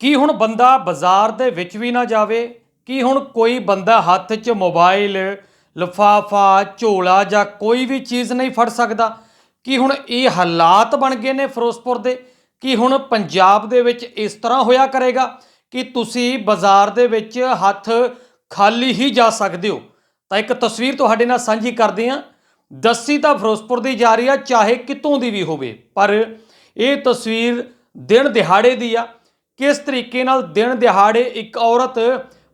ਕੀ ਹੁਣ ਬੰਦਾ ਬਾਜ਼ਾਰ ਦੇ ਵਿੱਚ ਵੀ ਨਾ ਜਾਵੇ? ਕੀ ਹੁਣ ਕੋਈ ਬੰਦਾ ਹੱਥ 'ਚ ਮੋਬਾਈਲ, ਲਫਾਫਾ, ਝੋਲਾ ਜਾਂ ਕੋਈ ਵੀ ਚੀਜ਼ ਨਹੀਂ ਫੜ ਸਕਦਾ? ਕੀ ਹੁਣ ਇਹ ਹਾਲਾਤ ਬਣ ਗਏ ਨੇ ਫਿਰੋਜ਼ਪੁਰ ਦੇ? ਕੀ ਹੁਣ ਪੰਜਾਬ ਦੇ ਵਿੱਚ ਇਸ ਤਰ੍ਹਾਂ ਹੋਇਆ ਕਰੇਗਾ ਕਿ ਤੁਸੀਂ ਬਾਜ਼ਾਰ ਦੇ ਵਿੱਚ ਹੱਥ ਖਾਲੀ ਹੀ ਜਾ ਸਕਦੇ ਹੋ? ਤਾਂ ਇੱਕ ਤਸਵੀਰ ਤੁਹਾਡੇ ਨਾਲ ਸਾਂਝੀ ਕਰਦੇ ਹਾਂ। ਦੱਸੀ ਤਾਂ ਫਿਰੋਜ਼ਪੁਰ ਦੀ ਜਾ ਰਹੀ ਆ, ਚਾਹੇ ਕਿਤੋਂ ਦੀ ਵੀ ਹੋਵੇ, ਪਰ ਇਹ ਤਸਵੀਰ ਦਿਨ ਦਿਹਾੜੇ ਦੀ ਆ। ਕਿਸ ਤਰੀਕੇ ਨਾਲ ਦਿਨ ਦਿਹਾੜੇ ਇੱਕ ਔਰਤ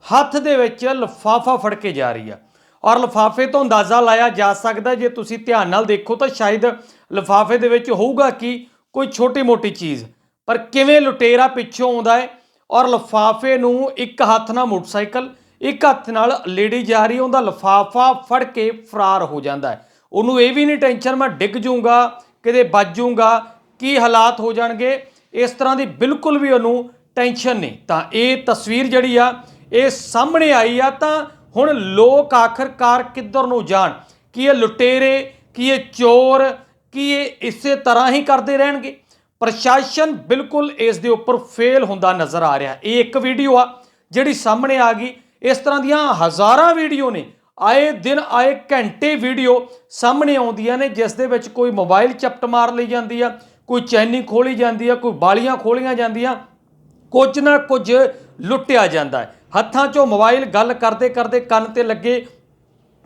ਹੱਥ ਦੇ ਵਿੱਚ ਲਫਾਫਾ ਫੜ ਕੇ ਜਾ ਰਹੀ ਆ? ਔਰ ਲਫਾਫੇ ਤੋਂ ਅੰਦਾਜ਼ਾ ਲਾਇਆ ਜਾ ਸਕਦਾ ਜੇ ਤੁਸੀਂ ਧਿਆਨ ਨਾਲ ਦੇਖੋ ਤਾਂ ਸ਼ਾਇਦ ਲਫਾਫੇ ਦੇ ਵਿੱਚ ਹੋਊਗਾ ਕਿ ਕੋਈ ਛੋਟੀ-ਮੋਟੀ ਚੀਜ਼। ਪਰ ਕਿਵੇਂ ਲੁਟੇਰਾ ਪਿੱਛੋਂ ਆਉਂਦਾ ਹੈ ਔਰ ਲਫਾਫੇ ਨੂੰ ਇੱਕ ਹੱਥ ਨਾਲ ਮੋਟਰਸਾਈਕਲ, ਇੱਕ ਹੱਥ ਨਾਲ ਲੇਡੀ ਜਾ ਰਹੀ, ਉਹਦਾ ਲਫਾਫਾ ਫੜ ਕੇ ਫਰਾਰ ਹੋ ਜਾਂਦਾ ਹੈ। ਉਹਨੂੰ ਇਹ ਵੀ ਨਹੀਂ ਟੈਨਸ਼ਨ, ਮੈਂ ਡਿੱਗ ਜਾਊਂਗਾ, ਕਿਤੇ ਵੱਜ ਜਾਊਂਗਾ, ਕੀ ਹਾਲਾਤ ਹੋ ਜਾਣਗੇ? ਇਸ ਤਰ੍ਹਾਂ ਦੀ ਬਿਲਕੁਲ ਵੀ ਉਹਨੂੰ ਟੈਨਸ਼ਨ ਨੇ ਤਾਂ ਇਹ ਤਸਵੀਰ ਜਿਹੜੀ ਆ, ਇਹ ਸਾਹਮਣੇ ਆਈ ਆ, ਤਾਂ ਹੁਣ ਲੋਕ ਆਖਰਕਾਰ ਕਿੱਧਰ ਨੂੰ ਜਾਣ? ਕੀ ਇਹ ਲੁਟੇਰੇ, ਕੀ ਇਹ ਚੋਰ, ਕੀ ਇਹ ਇਸੇ ਤਰ੍ਹਾਂ ਹੀ ਕਰਦੇ ਰਹਿਣਗੇ? ਪ੍ਰਸ਼ਾਸਨ ਬਿਲਕੁਲ ਇਸ ਦੇ ਉੱਪਰ ਫੇਲ ਹੁੰਦਾ ਨਜ਼ਰ ਆ ਰਿਹਾ। ਇਹ ਇੱਕ ਵੀਡੀਓ ਆ, ਜਿਹੜੀ ਸਾਹਮਣੇ ਆ ਗਈ। ਇਸ ਤਰ੍ਹਾਂ ਦੀਆਂ ਹਜ਼ਾਰਾਂ ਵੀਡੀਓ ਨੇ। ਆਏ ਦਿਨ, ਆਏ ਘੰਟੇ ਵੀਡੀਓ ਸਾਹਮਣੇ ਆਉਂਦੀਆਂ ਨੇ, ਜਿਸ ਦੇ ਵਿੱਚ ਕੋਈ ਮੋਬਾਈਲ ਚਪਟ ਮਾਰ ਲਈ ਜਾਂਦੀ ਆ, ਕੋਈ ਚੈਨੀ ਖੋਲੀ ਜਾਂਦੀ ਆ, ਕੋਈ ਬਾਲੀਆਂ ਖੋਲੀਆਂ ਜਾਂਦੀਆਂ। ਕੁਝ ਨਾ ਕੁਝ ਲੁੱਟਿਆ ਜਾਂਦਾ ਹੈ। ਹੱਥਾਂ 'ਚੋਂ ਮੋਬਾਈਲ ਗੱਲ ਕਰਦੇ ਕਰਦੇ ਕੰਨ ਤੇ ਲੱਗੇ,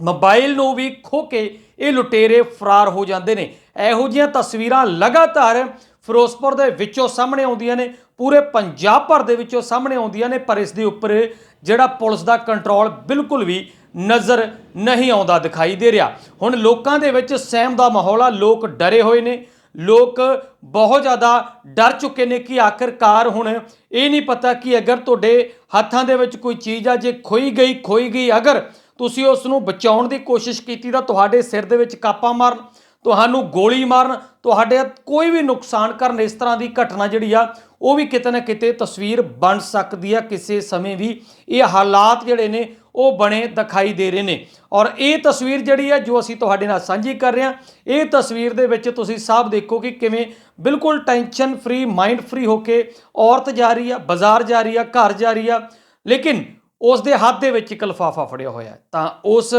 ਮੋਬਾਈਲ ਨੂੰ ਵੀ ਖੋ ਕੇ ਇਹ ਲੁਟੇਰੇ ਫਰਾਰ ਹੋ ਜਾਂਦੇ ਨੇ। ਇਹੋ ਜਿਹੀਆਂ ਤਸਵੀਰਾਂ ਲਗਾਤਾਰ ਫਿਰੋਜ਼ਪੁਰ ਦੇ ਵਿੱਚੋਂ ਸਾਹਮਣੇ ਆਉਂਦੀਆਂ ਨੇ, ਪੂਰੇ ਪੰਜਾਬ ਭਰ ਦੇ ਵਿੱਚੋਂ ਸਾਹਮਣੇ ਆਉਂਦੀਆਂ ਨੇ, ਪਰ ਇਸ ਦੇ ਉੱਪਰ ਜਿਹੜਾ ਪੁਲਿਸ ਦਾ ਕੰਟਰੋਲ ਬਿਲਕੁਲ ਵੀ ਨਜ਼ਰ ਨਹੀਂ ਆਉਂਦਾ ਦਿਖਾਈ ਦੇ ਰਿਹਾ। ਹੁਣ ਲੋਕਾਂ ਦੇ ਵਿੱਚ ਸਹਿਮ ਦਾ ਮਾਹੌਲ ਆ, ਲੋਕ ਡਰੇ ਹੋਏ ਨੇ। ਲੋਕ ਬਹੁਤ ਜ਼ਿਆਦਾ ਡਰ ਚੁੱਕੇ ਨੇ ਕਿ ਆਖਰਕਾਰ ਹੁਣ ਇਹ ਨਹੀਂ ਪਤਾ ਕਿ ਅਗਰ ਤੁਹਾਡੇ ਹੱਥਾਂ ਦੇ ਵਿੱਚ ਕੋਈ ਚੀਜ਼ ਆ, ਜੇ ਖੋਈ ਗਈ ਖੋਈ ਗਈ, ਅਗਰ ਤੁਸੀਂ ਉਸ ਨੂੰ ਬਚਾਉਣ ਦੀ ਕੋਸ਼ਿਸ਼ ਕੀਤੀ ਤਾਂ ਤੁਹਾਡੇ ਸਿਰ ਦੇ ਵਿੱਚ ਕਾਪਾ ਮਾਰਨ ਤੁਹਾਨੂੰ ਗੋਲੀ ਮਾਰਨ, ਤੁਹਾਡੇ ਕੋਈ ਵੀ ਨੁਕਸਾਨ ਕਰਨ ਇਸ ਤਰ੍ਹਾਂ ਦੀ ਘਟਨਾ ਜਿਹੜੀ ਆ, ਉਹ ਵੀ ਕਿਤੇ ਨਾ ਕਿਤੇ ਤਸਵੀਰ ਬਣ ਸਕਦੀ ਆ ਕਿਸੇ ਸਮੇਂ ਵੀ। ਇਹ ਹਾਲਾਤ ਜਿਹੜੇ ਨੇ, ਉਹ ਬਣੇ ਦਿਖਾਈ ਦੇ ਰਹੇ ਨੇ। ਔਰ ਇਹ ਤਸਵੀਰ ਜਿਹੜੀ ਆ, ਜੋ ਅਸੀਂ ਤੁਹਾਡੇ ਨਾਲ ਸਾਂਝੀ ਕਰ ਰਹੇ ਹਾਂ ਇਹ ਤਸਵੀਰ ਦੇ ਵਿੱਚ ਤੁਸੀਂ ਸਾਫ਼ ਦੇਖੋ ਕਿ ਕਿਵੇਂ ਬਿਲਕੁਲ ਟੈਨਸ਼ਨ ਫ੍ਰੀ, ਮਾਈਂਡ ਫ੍ਰੀ ਹੋ ਕੇ ਔਰਤ ਜਾ ਰਹੀ ਆ, ਬਾਜ਼ਾਰ ਜਾ ਰਹੀ ਆ, ਘਰ ਜਾ ਰਹੀ ਆ, ਲੇਕਿਨ ਉਸ ਦੇ ਹੱਥ ਦੇ ਵਿੱਚ ਇੱਕ ਲਫਾਫਾ ਫੜਿਆ ਹੋਇਆ ਤਾਂ ਉਸ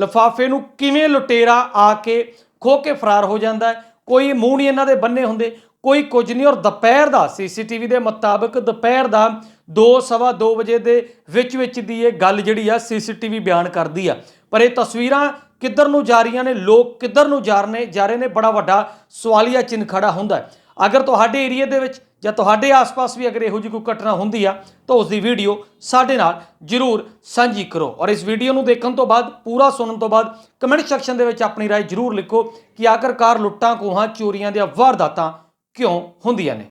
ਲਫਾਫੇ ਨੂੰ ਕਿਵੇਂ ਲੁਟੇਰਾ ਆ ਕੇ ਖੋ ਕੇ ਫਰਾਰ ਹੋ ਜਾਂਦਾ ਹੈ। ਕੋਈ ਮੂੰਹ ਨਹੀਂ ਇਹਨਾਂ ਦੇ ਬੰਨੇ ਹੁੰਦੇ। ਕੋਈ ਕੁਝ ਨਹੀਂ ਔਰ ਦੁਪਹਿਰ ਦਾ ਸੀਸੀਟੀਵੀ ਦੇ ਮੁਤਾਬਕ ਦੁਪਹਿਰ ਦਾ 2:30 ਵਜੇ ਦੇ ਵਿੱਚ ਵਿੱਚ ਦੀ ਇਹ ਗੱਲ ਜਿਹੜੀ ਆ ਸੀਸੀਟੀਵੀ ਬਿਆਨ ਕਰਦੀ ਆ। ਪਰ ਇਹ ਤਸਵੀਰਾਂ ਕਿੱਧਰ ਨੂੰ ਜਾ ਰਹੀਆਂ ਨੇ, ਲੋਕ ਕਿੱਧਰ ਨੂੰ ਜਾ ਰਹੇ ਨੇ, ਜਾ ਰਹੇ ਨੇ, ਬੜਾ ਵੱਡਾ ਸਵਾਲੀਆ ਚਿੰਨ੍ਹ ਖੜਾ ਹੁੰਦਾ ਅਗਰ ਤੁਹਾਡੇ ਏਰੀਆ ਦੇ ਵਿੱਚ ਜਾਂ ਤੁਹਾਡੇ ਆਸ-ਪਾਸ ਵੀ ਅਗਰ ਇਹੋ ਜਿਹੀ ਕੋਈ ਘਟਨਾ ਹੁੰਦੀ ਆ ਤਾਂ ਉਸ ਦੀ ਵੀਡੀਓ ਸਾਡੇ ਨਾਲ ਜਰੂਰ ਸਾਂਝੀ ਕਰੋ ਔਰ ਇਸ ਵੀਡੀਓ ਨੂੰ ਦੇਖਣ ਤੋਂ ਬਾਅਦ ਪੂਰਾ ਸੁਣਨ ਤੋਂ ਬਾਅਦ ਕਮੈਂਟ ਸੈਕਸ਼ਨ ਦੇ ਵਿੱਚ ਆਪਣੀ رائے ਜਰੂਰ ਲਿਖੋ ਕਿ ਆਖਰਕਾਰ ਲੁੱਟਾਂ ਕੋਹਾਂ ਚੋਰੀਆਂ ਦੀਆਂ ਵਾਰਦਾਤਾਂ ਕਿਉਂ ਹੁੰਦੀਆਂ ਨੇ